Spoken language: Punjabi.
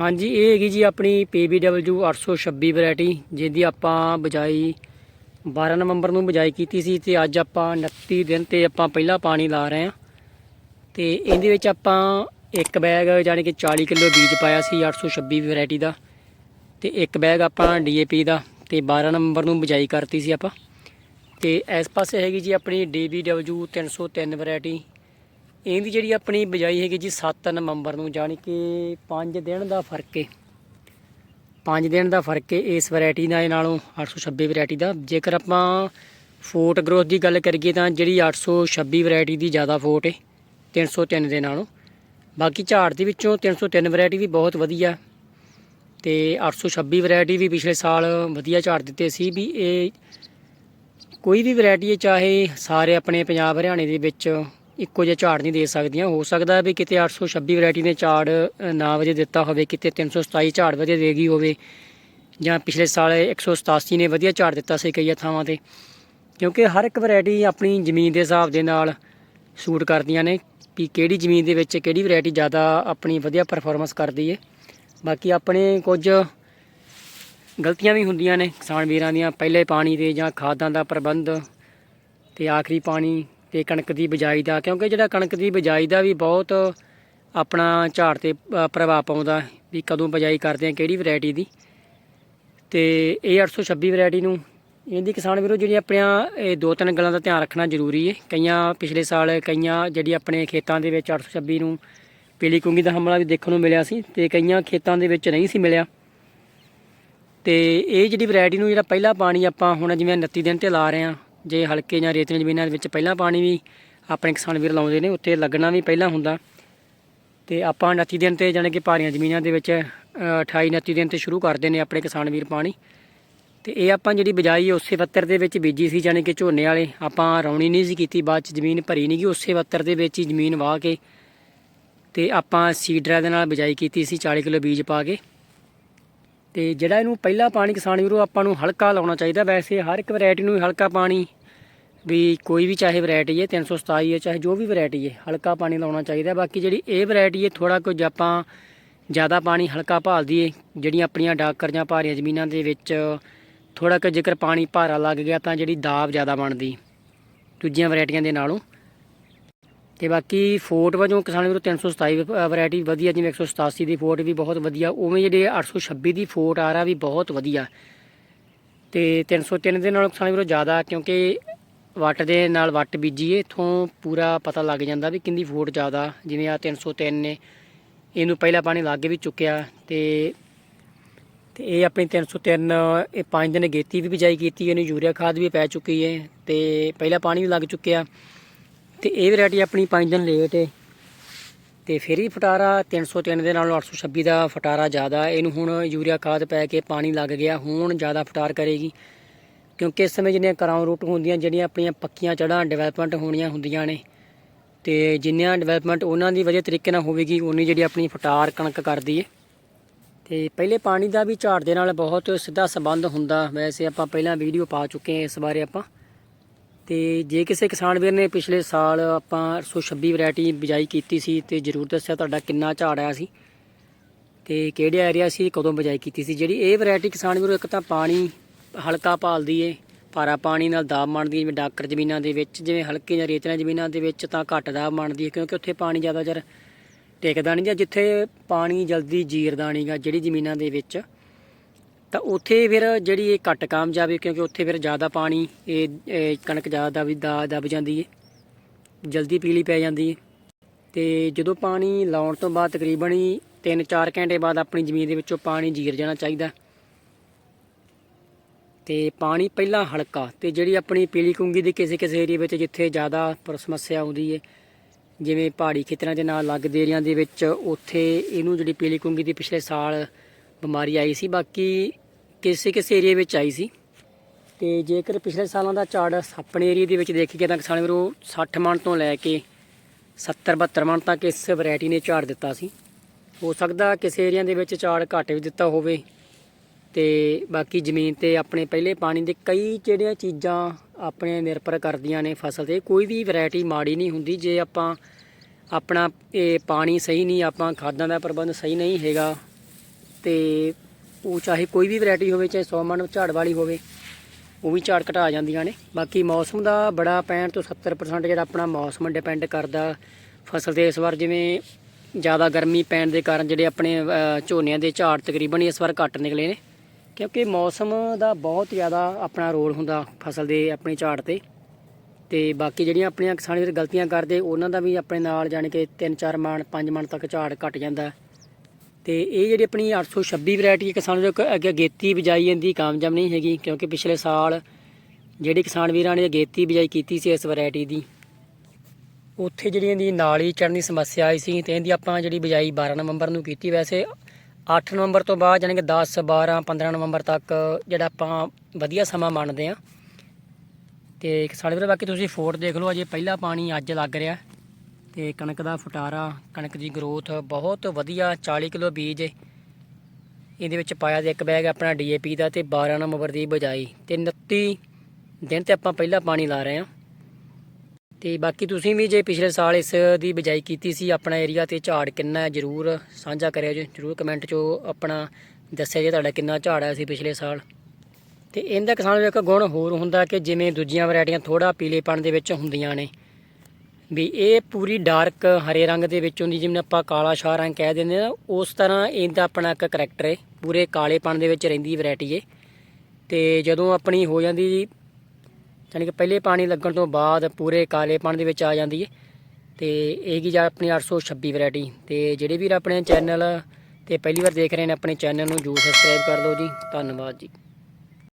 ਹਾਂਜੀ, ਇਹ ਹੈਗੀ ਜੀ ਆਪਣੀ PBW 826 ਵੈਰਾਈਟੀ, ਜਿਹਦੀ ਆਪਾਂ ਬਜਾਈ 12 ਨਵੰਬਰ ਨੂੰ ਬਜਾਈ ਕੀਤੀ ਸੀ ਤੇ ਅੱਜ ਆਪਾਂ 29 ਦਿਨ ਤੇ ਆਪਾਂ ਪਹਿਲਾ ਪਾਣੀ ਲਾ ਰਹੇ ਹਾਂ। ਤੇ ਇਹਦੇ ਵਿੱਚ ਆਪਾਂ ਇੱਕ ਬੈਗ ਯਾਨੀ ਕਿ 40 ਕਿਲੋ ਬੀਜ ਪਾਇਆ ਸੀ 826 ਵੈਰਾਈਟੀ ਦਾ ਤੇ ਇੱਕ ਬੈਗ ਆਪਾਂ DAP ਦਾ ਤੇ 12 ਨਵੰਬਰ ਨੂੰ ਬਜਾਈ ਕਰਤੀ ਸੀ ਆਪਾਂ। ਤੇ ਇਸ ਪਾਸੇ ਹੈਗੀ ਜੀ ਆਪਣੀ DBW 303 ਵੈਰਾਈਟੀ ਇਹਦੀ ਜਿਹੜੀ ਆਪਣੀ ਬਜਾਈ ਹੈਗੀ ਜੀ 7 ਨਵੰਬਰ ਨੂੰ, ਜਾਣੀ ਕਿ 5 ਦਿਨ ਦਾ ਫ਼ਰਕ ਏ। 5 ਦਿਨ ਦਾ ਫ਼ਰਕ ਹੈ ਇਸ ਵੈਰਾਈਟੀ ਦਾ, ਇਹ ਨਾਲੋਂ 826 ਵੈਰਾਈਟੀ ਦਾ। ਜੇਕਰ ਆਪਾਂ ਫੋਟ ਗਰੋਥ ਦੀ ਗੱਲ ਕਰੀਏ ਤਾਂ ਜਿਹੜੀ 826 ਵੈਰਾਈਟੀ ਦੀ ਜ਼ਿਆਦਾ ਫੋਟ ਹੈ 303 ਦੇ ਨਾਲੋਂ। ਬਾਕੀ ਝਾੜ ਦੇ ਵਿੱਚੋਂ 303 ਵੈਰਾਈਟੀ ਵੀ ਬਹੁਤ ਵਧੀਆ। ਤੇ 826 ਵੈਰਾਈਟੀ ਵੀ ਪਿਛਲੇ ਸਾਲ ਵਧੀਆ ਝਾੜ ਦਿੱਤੇ ਸੀ ਵੀ ਇਹ ਕੋਈ ਵੀ ਵੈਰਾਈਟੀ ਚਾਹੇ ਸਾਰੇ ਆਪਣੇ ਪੰਜਾਬ, ਹਰਿਆਣੇ ਦੇ ਵਿੱਚ ਇੱਕੋ ਜਿਹਾ ਝਾੜ ਨਹੀਂ ਦੇ ਸਕਦੀਆਂ। ਹੋ ਸਕਦਾ ਵੀ ਕਿਤੇ 826 ਵੈਰਾਈਟੀ ਨੇ ਝਾੜ ਨਾ ਵਜੇ ਦਿੱਤਾ ਹੋਵੇ, ਕਿਤੇ 327 ਝਾੜ ਵਧੀਆ ਦੇ ਗਈ ਹੋਵੇ, ਜਾਂ ਪਿਛਲੇ ਸਾਲ 187 ਨੇ ਵਧੀਆ ਝਾੜ ਦਿੱਤਾ ਸੀ ਕਈ ਥਾਵਾਂ ਤੇ। ਕਿਉਂਕਿ ਹਰ ਇੱਕ ਵੈਰਾਈਟੀ ਆਪਣੀ ਜ਼ਮੀਨ ਦੇ ਹਿਸਾਬ ਦੇ ਨਾਲ ਸੂਟ ਕਰਦੀਆਂ ਨੇ, ਵੀ ਕਿਹੜੀ ਜ਼ਮੀਨ ਦੇ ਵਿੱਚ ਕਿਹੜੀ ਵੈਰਾਈਟੀ ਜ਼ਿਆਦਾ ਆਪਣੀ ਵਧੀਆ ਪਰਫਾਰਮੈਂਸ ਕਰਦੀ ਹੈ ਬਾਕੀ ਆਪਣੇ ਕੁਝ ਗਲਤੀਆਂ ਵੀ ਹੁੰਦੀਆਂ ਨੇ, ਕਿਸਾਨ ਵੀਰਾਂ ਦੀਆਂ, ਪਹਿਲੇ ਪਾਣੀ ਦੇ ਜਾਂ ਖਾਦਾਂ ਦਾ ਪ੍ਰਬੰਧ ਤੇ ਆਖਰੀ ਪਾਣੀ ਤੇ ਕਣਕ ਦੀ ਬਿਜਾਈ ਦਾ, ਕਿਉਂਕਿ ਜਿਹੜਾ ਕਣਕ ਦੀ ਬਿਜਾਈ ਦਾ ਵੀ ਬਹੁਤ ਆਪਣਾ ਝਾੜ ਤੇ ਪ੍ਰਭਾਵ ਪਾਉਂਦਾ ਵੀ ਕਦੋਂ ਬਿਜਾਈ ਕਰਦੇ ਆ, ਕਿਹੜੀ ਵੈਰਾਈਟੀ ਦੀ। ਤੇ ਇਹ 826 ਵੈਰਾਈਟੀ ਨੂੰ, ਇਹਦੀ ਕਿਸਾਨ ਵੀਰੋ ਜਿਹੜੀ ਆਪਣੀਆਂ ਇਹ ਦੋ ਤਿੰਨ ਗੱਲਾਂ ਦਾ ਧਿਆਨ ਰੱਖਣਾ ਜ਼ਰੂਰੀ ਹੈ ਕਈਆਂ ਪਿਛਲੇ ਸਾਲ, ਕਈਆਂ ਜਿਹੜੀ ਆਪਣੇ ਖੇਤਾਂ ਦੇ ਵਿੱਚ 826 ਨੂੰ ਪੀਲੀ ਕੁੰਗੀ ਦਾ ਹਮਲਾ ਵੀ ਦੇਖਣ ਨੂੰ ਮਿਲਿਆ ਸੀ ਤੇ ਕਈਆਂ ਖੇਤਾਂ ਦੇ ਵਿੱਚ ਨਹੀਂ ਸੀ ਮਿਲਿਆ। ਤੇ ਇਹ ਜਿਹੜੀ ਵੈਰਾਈਟੀ ਨੂੰ ਜਿਹੜਾ ਪਹਿਲਾ ਪਾਣੀ ਆਪਾਂ ਹੁਣ ਜਿਵੇਂ 29 ਦਿਨ ਤੇ ਲਾ ਰਹੇ ਆ ਜੇ ਹਲਕੇ ਜਾਂ ਰੇਤਲੀਆਂ ਜ਼ਮੀਨਾਂ ਦੇ ਵਿੱਚ ਪਹਿਲਾਂ ਪਾਣੀ ਵੀ ਆਪਣੇ ਕਿਸਾਨ ਵੀਰ ਲਾਉਂਦੇ ਨੇ ਉੱਥੇ ਲੱਗਣਾ ਵੀ ਪਹਿਲਾਂ ਹੁੰਦਾ। ਤੇ ਆਪਾਂ 29 ਦਿਨ ਤੇ ਜਾਣੀ ਕਿ ਭਾਰੀਆਂ ਜ਼ਮੀਨਾਂ ਦੇ ਵਿੱਚ ਅ, 28 29 ਦਿਨ ਤੇ ਸ਼ੁਰੂ ਕਰਦੇ ਨੇ ਆਪਣੇ ਕਿਸਾਨ ਵੀਰ ਪਾਣੀ। ਤੇ ਇਹ ਆਪਾਂ ਜਿਹੜੀ ਬਿਜਾਈ ਉਸੇ ਵੱਤਰ ਦੇ ਵਿੱਚ ਬੀਜੀ ਸੀ ਜਾਣੀ ਕਿ ਝੋਨੇ ਵਾਲੇ। ਆਪਾਂ ਰੌਣੀ ਨਹੀਂ ਸੀ ਕੀਤੀ ਬਾਅਦ ਚ ਜ਼ਮੀਨ ਭਰੀ ਨਹੀਂ ਗਈ ਉਸੇ ਵੱਤਰ ਦੇ ਵਿੱਚ ਹੀ ਜ਼ਮੀਨ ਵਾਹ ਕੇ ਤੇ ਆਪਾਂ ਸੀਡਰਾਂ ਦੇ ਨਾਲ ਬਿਜਾਈ ਕੀਤੀ ਸੀ 40 ਕਿਲੋ ਬੀਜ ਪਾ ਕੇ। ਤੇ ਜਿਹੜਾ ਇਹਨੂੰ ਪਹਿਲਾ ਪਾਣੀ ਕਿਸਾਨ ਵੀਰੋ ਆਪਾਂ ਨੂੰ ਹਲਕਾ ਲਾਉਣਾ ਚਾਹੀਦਾ, ਵੈਸੇ ਹਰ ਇੱਕ ਵੈਰਾਈਟੀ ਨੂੰ ਹਲਕਾ ਪਾਣੀ ਵੀ ਕੋਈ ਵੀ ਚਾਹੇ ਵੈਰਾਈਟੀ ਹੈ 327 ਹੈ ਚਾਹੇ ਜੋ ਵੀ ਵੈਰਾਈਟੀ ਹੈ ਹਲਕਾ ਪਾਣੀ ਲਾਉਣਾ ਚਾਹੀਦਾ। ਬਾਕੀ ਜਿਹੜੀ ਇਹ ਵੈਰਾਈਟੀ ਹੈ ਥੋੜਾ ਕੁਝ ਆਪਾਂ ਜ਼ਿਆਦਾ ਪਾਣੀ ਹਲਕਾ ਭਾਲਦੀ ਏ ਜਿਹੜੀਆਂ ਆਪਣੀਆਂ ਡਾਕਰ ਜਾਂ ਭਾਰੀਆਂ ਜ਼ਮੀਨਾਂ ਦੇ ਵਿੱਚ ਥੋੜਾ ਕੁ ਜੇਕਰ ਪਾਣੀ ਭਾਰਾ ਲੱਗ ਗਿਆ ਤਾਂ ਜਿਹੜੀ ਦਾਬ ਜ਼ਿਆਦਾ ਬਣਦੀ, ਦੂਜੀਆਂ ਵੈਰਾਈਟੀਆਂ ਦੇ ਨਾਲੋਂ। ਤੇ ਬਾਕੀ ਫੋਰਟ ਵਜੋਂ ਕਿਸਾਨ ਵੀਰੋ 327 ਵੈਰਾਈਟੀ ਵਧੀਆ, ਜਿਵੇਂ 187 ਦੀ ਫੋਰਟ ਵੀ ਬਹੁਤ ਵਧੀਆ, ਉਵੇਂ ਜਿਹੜੇ 826 ਦੀ ਫੋਰਟ ਆ ਰਹਾ ਵੀ ਬਹੁਤ ਵਧੀਆ। ਤੇ 303 ਦੇ ਨਾਲ ਕਿਸਾਨ ਵੀਰੋ ਜ਼ਿਆਦਾ, ਕਿਉਂਕਿ ਵੱਟ ਦੇ ਨਾਲ ਵੱਟ ਬੀਜੀਏ ਇਥੋਂ ਪੂਰਾ ਪਤਾ ਲੱਗ ਜਾਂਦਾ ਵੀ ਕਿੰਦੀ ਫੋਟ ਜ਼ਿਆਦਾ, ਜਿਵੇਂ ਆ 303 ਨੇ, ਇਹਨੂੰ ਪਹਿਲਾ ਪਾਣੀ ਲੱਗ ਵੀ ਚੁੱਕਿਆ, ਤੇ ਤੇ ਇਹ ਆਪਣੀ 303 ਇਹ ਪੰਜ ਦਿਨ ਗੇਤੀ ਵੀ ਬਿਜਾਈ ਕੀਤੀ, ਇਹਨੂੰ ਯੂਰੀਆ ਖਾਦ ਵੀ ਪੈ ਚੁੱਕੀ ਹੈ ਤੇ ਪਹਿਲਾ ਪਾਣੀ ਵੀ ਲੱਗ ਚੁੱਕਿਆ। ਤੇ ਇਹ ਵੈਰਾਈਟੀ ਆਪਣੀ 5 ਦਿਨ ਲੇਟ ਹੈ ਤੇ ਫਿਰ ਵੀ ਫਟਾਰਾ 303 ਦੇ ਨਾਲੋਂ 826 ਦਾ ਫਟਾਰਾ ਜ਼ਿਆਦਾ ਇਹਨੂੰ ਹੁਣ ਯੂਰੀਆ ਖਾਦ ਪੈ ਕੇ ਪਾਣੀ ਲੱਗ ਗਿਆ, ਹੁਣ ਜ਼ਿਆਦਾ ਫਟਾਰ ਕਰੇਗੀ। ਕਿਉਂਕਿ ਇਸ ਸਮੇਂ ਜਿਹੜੀਆਂ ਕਰਾਉਂ ਰੂਟ ਹੁੰਦੀਆਂ, ਜਿਹੜੀਆਂ ਆਪਣੀਆਂ ਪੱਕੀਆਂ ਚੜਾਂ ਡਿਵੈਲਪਮੈਂਟ ਹੋਣੀਆਂ ਹੁੰਦੀਆਂ ਨੇ, ਤੇ ਜਿੰਨੀਆਂ ਡਿਵੈਲਪਮੈਂਟ ਉਹਨਾਂ ਦੀ ਵਧੀਆ ਤਰੀਕੇ ਨਾਲ ਹੋਵੇਗੀ ਉਨੀ ਜਿਹੜੀ ਆਪਣੀ ਫਟਾਰ ਕਣਕ ਕਰਦੀ ਹੈ ਤੇ ਪਹਿਲੇ ਪਾਣੀ ਦਾ ਵੀ ਝਾੜ ਦੇ ਨਾਲ ਬਹੁਤ ਸਿੱਧਾ ਸੰਬੰਧ ਹੁੰਦਾ। ਵੈਸੇ ਆਪਾਂ ਪਹਿਲਾਂ ਵੀਡੀਓ ਪਾ ਚੁੱਕੇ ਹਾਂ ਇਸ ਬਾਰੇ ਆਪਾਂ। ਤੇ ਜੇ ਕਿਸੇ ਕਿਸਾਨ ਵੀਰ ਨੇ ਪਿਛਲੇ ਸਾਲ ਆਪਾਂ 126 ਵੈਰਾਈਟੀ ਬਿਜਾਈ ਕੀਤੀ ਸੀ ਤੇ ਜਰੂਰ ਦੱਸਿਆ ਤੁਹਾਡਾ ਕਿੰਨਾ ਝਾੜ ਆਇਆ ਸੀ ਤੇ ਕਿਹੜੇ ਏਰੀਆ ਸੀ, ਕਦੋਂ ਬਿਜਾਈ ਕੀਤੀ ਸੀ? ਜਿਹੜੀ ਇਹ ਵੈਰਾਈਟੀ ਕਿਸਾਨ ਵੀਰੋ, ਇੱਕ ਤਾਂ ਪਾਣੀ ਹਲਕਾ ਭਾਲਦੀ ਏ ਭਾਰਾ ਪਾਣੀ ਨਾਲ ਦਾਬ ਬਣਦੀ ਹੈ, ਜਿਵੇਂ ਡਾਕਰ ਜ਼ਮੀਨਾਂ ਦੇ ਵਿੱਚ, ਜਿਵੇਂ ਹਲਕੇ ਜਾਂ ਰੇਤਲੀਆਂ ਜ਼ਮੀਨਾਂ ਦੇ ਵਿੱਚ ਤਾਂ ਘੱਟ ਦਾਬ ਬਣਦੀ ਹੈ, ਕਿਉਂਕਿ ਉੱਥੇ ਪਾਣੀ ਜ਼ਿਆਦਾ ਚਿਰ ਟਿਕਦਾ ਨਹੀਂ ਜਾਂ ਜਿੱਥੇ ਪਾਣੀ ਜਲਦੀ ਜੀਰਦਾ ਨਹੀਂਗਾ ਜਿਹੜੀ ਜ਼ਮੀਨਾਂ ਦੇ ਵਿੱਚ। ਤਾਂ ਉੱਥੇ ਫਿਰ ਜਿਹੜੀ ਇਹ ਘੱਟ ਕਾਮਯਾਬ ਹੈ ਕਿਉਂਕਿ ਉੱਥੇ ਫਿਰ ਜ਼ਿਆਦਾ ਪਾਣੀ, ਇਹ ਕਣਕ ਜ਼ਿਆਦਾ ਵੀ ਦਾ, ਦਬ ਜਾਂਦੀ ਹੈ ਜਲਦੀ ਪੀਲੀ ਪੈ ਜਾਂਦੀ ਹੈ ਤੇ ਜਦੋਂ ਪਾਣੀ ਲਾਉਣ ਤੋਂ ਬਾਅਦ ਤਕਰੀਬਨ ਹੀ 3-4 ਘੰਟੇ ਬਾਅਦ ਆਪਣੀ ਜ਼ਮੀਨ ਦੇ ਵਿੱਚੋਂ ਪਾਣੀ ਜੀਰ ਜਾਣਾ ਚਾਹੀਦਾ। ਤੇ ਪਾਣੀ ਪਹਿਲਾਂ ਹਲਕਾ, ਤੇ ਜਿਹੜੀ ਆਪਣੀ ਪੀਲੀ ਕੁੰਗੀ ਦੀ ਕਿਸੇ ਕਿਸੇ ਏਰੀਆ ਵਿੱਚ ਜਿੱਥੇ ਜ਼ਿਆਦਾ ਪਰ ਸਮੱਸਿਆ ਆਉਂਦੀ ਹੈ ਜਿਵੇਂ ਪਹਾੜੀ ਖੇਤਰਾਂ ਦੇ ਨਾਲ ਲੱਗਦੇ ਏਰੀਆਂ ਦੇ ਵਿੱਚ, ਉੱਥੇ ਇਹਨੂੰ ਜਿਹੜੀ ਪੀਲੀ ਕੁੰਗੀ ਦੀ ਪਿਛਲੇ ਸਾਲ ਬਿਮਾਰੀ ਆਈ ਸੀ, ਬਾਕੀ ਕਿਸੇ ਕਿਸੇ ਏਰੀਆ ਵਿੱਚ ਆਈ ਸੀ। ਤੇ ਜੇਕਰ ਪਿਛਲੇ ਸਾਲਾਂ ਦਾ ਝਾੜ ਆਪਣੇ ਏਰੀਆ ਦੇ ਵਿੱਚ ਦੇਖੀਏ ਤਾਂ ਕਿਸਾਨ ਵੀਰੋ 60 ਮਣ ਤੋਂ ਲੈ ਕੇ 70 72 ਮਣ ਤੱਕ ਇਸ ਵੈਰਾਈਟੀ ਨੇ ਝਾੜ ਦਿੱਤਾ ਸੀ। ਹੋ ਸਕਦਾ ਕਿਸੇ ਏਰੀਆ ਦੇ ਵਿੱਚ ਝਾੜ ਘੱਟ ਵੀ ਦਿੱਤਾ ਹੋਵੇ ਤੇ ਬਾਕੀ ਜ਼ਮੀਨ ਤੇ ਆਪਣੇ ਪਹਿਲੇ ਪਾਣੀ ਦੇ ਕਈ ਜਿਹੜੀਆਂ ਚੀਜ਼ਾਂ ਆਪਣੇ ਨਿਰਭਰ ਕਰਦੀਆਂ ਨੇ ਫਸਲ ਤੇ, ਕੋਈ ਵੀ ਵੈਰਾਈਟੀ ਮਾੜੀ ਨਹੀਂ ਹੁੰਦੀ। ਜੇ ਆਪਾਂ ਆਪਣਾ ਇਹ ਪਾਣੀ ਸਹੀ ਨਹੀਂ, ਆਪਾਂ ਖਾਦਾਂ ਦਾ ਪ੍ਰਬੰਧ ਸਹੀ ਨਹੀਂ ਹੈਗਾ ਤੇ ਉਹ ਚਾਹੇ ਕੋਈ ਵੀ ਵੈਰਾਈਟੀ ਹੋਵੇ, ਚਾਹੇ 100 ਮਣ ਝਾੜ ਵਾਲੀ ਹੋਵੇ, ਉਹ ਵੀ ਝਾੜ ਘਟਾ ਜਾਂਦੀਆਂ ਨੇ। ਬਾਕੀ ਮੌਸਮ ਦਾ ਬੜਾ 65 ਤੋਂ 70% ਜਿਹੜਾ ਆਪਣਾ ਮੌਸਮ ਡਿਪੈਂਡ ਕਰਦਾ ਫਸਲ ਤੇ ਇਸ ਵਾਰ ਜਿਵੇਂ ਜ਼ਿਆਦਾ ਗਰਮੀ ਪੈਣ ਦੇ ਕਾਰਨ ਜਿਹੜੇ ਆਪਣੇ ਝੋਨਿਆਂ ਦੇ ਝਾੜ ਤਕਰੀਬਨ ਇਸ ਵਾਰ ਘੱਟ ਨਿਕਲੇ ਨੇ। ਕਿਉਂਕਿ ਮੌਸਮ ਦਾ ਬਹੁਤ ਜ਼ਿਆਦਾ ਆਪਣਾ ਰੋਲ ਹੁੰਦਾ ਫਸਲ ਦੇ ਆਪਣੀ ਝਾੜ ਤੇ। ਤੇ ਬਾਕੀ ਜਿਹੜੀਆਂ ਆਪਣੀਆਂ ਕਿਸਾਨੀ ਵੀਰ ਗਲਤੀਆਂ ਕਰਦੇ, ਉਹਨਾਂ ਦਾ ਵੀ ਆਪਣੇ ਨਾਲ ਜਾਣੀ ਕਿ 3-4 ਮਣ 5 ਮਣ ਤੱਕ ਝਾੜ ਘਟ ਜਾਂਦਾ। ਤੇ ਇਹ ਜਿਹੜੀ ਆਪਣੀ 826 ਵੈਰਾਈਟੀ ਕਿਸਾਨ ਜੋ ਅੱਗੇ ਗੇਤੀ ਬਿਜਾਈ ਇਹਦੀ ਕਾਮਯਾਬ ਨਹੀਂ ਹੈਗੀ, ਕਿਉਂਕਿ ਪਿਛਲੇ ਸਾਲ ਜਿਹੜੇ ਕਿਸਾਨ ਵੀਰਾਂ ਨੇ ਗੇਤੀ ਬਿਜਾਈ ਕੀਤੀ ਸੀ ਇਸ ਵੈਰਾਈਟੀ ਦੀ। ਉੱਥੇ ਜਿਹੜੀ ਇਹਦੀ ਨਾਲੀ ਚੜ੍ਹਨ ਦੀ ਸਮੱਸਿਆ ਆਈ ਸੀ ਤੇ ਇਹਦੀ ਆਪਾਂ ਜਿਹੜੀ ਬਿਜਾਈ 12 ਨਵੰਬਰ ਨੂੰ ਕੀਤੀ, ਵੈਸੇ 8 ਨਵੰਬਰ ਤੋਂ ਬਾਅਦ ਜਾਣੀ ਕਿ 10 12 15 ਨਵੰਬਰ ਤੱਕ ਜਿਹੜਾ ਆਪਾਂ ਵਧੀਆ ਸਮਾਂ ਮੰਨਦੇ ਆ ਤੇ ਕਿਸਾਨ ਵੀਰ, ਬਾਕੀ ਤੁਸੀਂ ਫੋਟ ਦੇਖ ਲਓ, ਅਜੇ ਪਹਿਲਾ ਪਾਣੀ ਅੱਜ ਲੱਗ ਰਿਹਾ। ਤੇ ਕਣਕ ਦਾ ਫਟਾਰਾ, ਕਣਕ ਦੀ ਗਰੋਥ ਬਹੁਤ ਵਧੀਆ 40 ਕਿਲੋ ਬੀਜ ਇਹਦੇ ਵਿੱਚ ਪਾਇਆ ਤੇ ਇੱਕ ਬੈਗ ਆਪਣਾ ਡੀਏਪੀ ਦਾ ਤੇ 12 ਨਵੰਬਰ ਦੀ ਬਜਾਈ ਤੇ 29 ਦਿਨ ਤੇ ਆਪਾਂ ਪਹਿਲਾਂ ਪਾਣੀ ਲਾ ਰਹੇ ਹਾਂ। ਤੇ ਬਾਕੀ ਤੁਸੀਂ ਵੀ ਜੇ ਪਿਛਲੇ ਸਾਲ ਇਸ ਦੀ ਬਿਜਾਈ ਕੀਤੀ ਸੀ, ਆਪਣਾ ਏਰੀਆ ਤੇ ਝਾੜ ਕਿੰਨਾ ਹੈ, ਜਰੂਰ ਸਾਂਝਾ ਕਰਿਓ ਜੀ, ਜਰੂਰ ਕਮੈਂਟ 'ਚੋਂ ਆਪਣਾ ਦੱਸਿਆ ਜੇ ਤੁਹਾਡਾ ਕਿੰਨਾ ਝਾੜ ਆਇਆ ਸੀ ਪਿਛਲੇ ਸਾਲ। ਤੇ ਇਹਦਾ ਕਿਸਾਨ ਦਾ ਇੱਕ ਗੁਣ ਹੋਰ ਹੁੰਦਾ ਕਿ ਜਿਵੇਂ ਦੂਜੀਆਂ ਵੈਰਾਈਟੀਆਂ ਥੋੜਾ ਪੀਲੇਪਣ ਦੇ ਵਿੱਚ ਹੁੰਦੀਆਂ ਨੇ। ਵੀ ਇਹ ਪੂਰੀ ਡਾਰਕ ਹਰੇ ਰੰਗ ਦੇ ਵਿੱਚ ਹੁੰਦੀ ਜਿਵੇਂ ਆਪਾਂ ਕਾਲਾ ਸ਼ਾਹ ਰੰਗ ਕਹਿ ਦਿੰਦੇ ਆ, ਉਸ ਤਰ੍ਹਾਂ ਇਹਦਾ ਆਪਣਾ ਇੱਕ ਕਰੈਕਟਰ ਹੈ ਪੂਰੇ ਕਾਲੇਪਣ ਦੇ ਵਿੱਚ ਰਹਿੰਦੀ ਵੈਰਾਈਟੀ ਹੈ ਤੇ ਜਦੋਂ ਆਪਣੀ ਹੋ ਜਾਂਦੀ, ਯਾਨੀ ਕਿ ਪਹਿਲੇ ਪਾਣੀ ਲੱਗਣ ਤੋਂ ਬਾਅਦ ਪੂਰੇ ਕਾਲੇਪਣ ਦੇ ਵਿੱਚ ਆ ਜਾਂਦੀ ਹੈ ਤੇ ਇਹ ਕੀ ਜਾ ਆਪਣੀ 826 ਵੈਰਾਈਟੀ ਤੇ ਜਿਹੜੇ ਵੀਰ ਆਪਣੇ ਚੈਨਲ ਤੇ ਪਹਿਲੀ ਵਾਰ ਦੇਖ ਰਹੇ ਨੇ, ਆਪਣੇ ਚੈਨਲ ਨੂੰ ਜਰੂਰ ਸਬਸਕ੍ਰਾਈਬ ਕਰ ਲਓ ਜੀ। ਧੰਨਵਾਦ ਜੀ।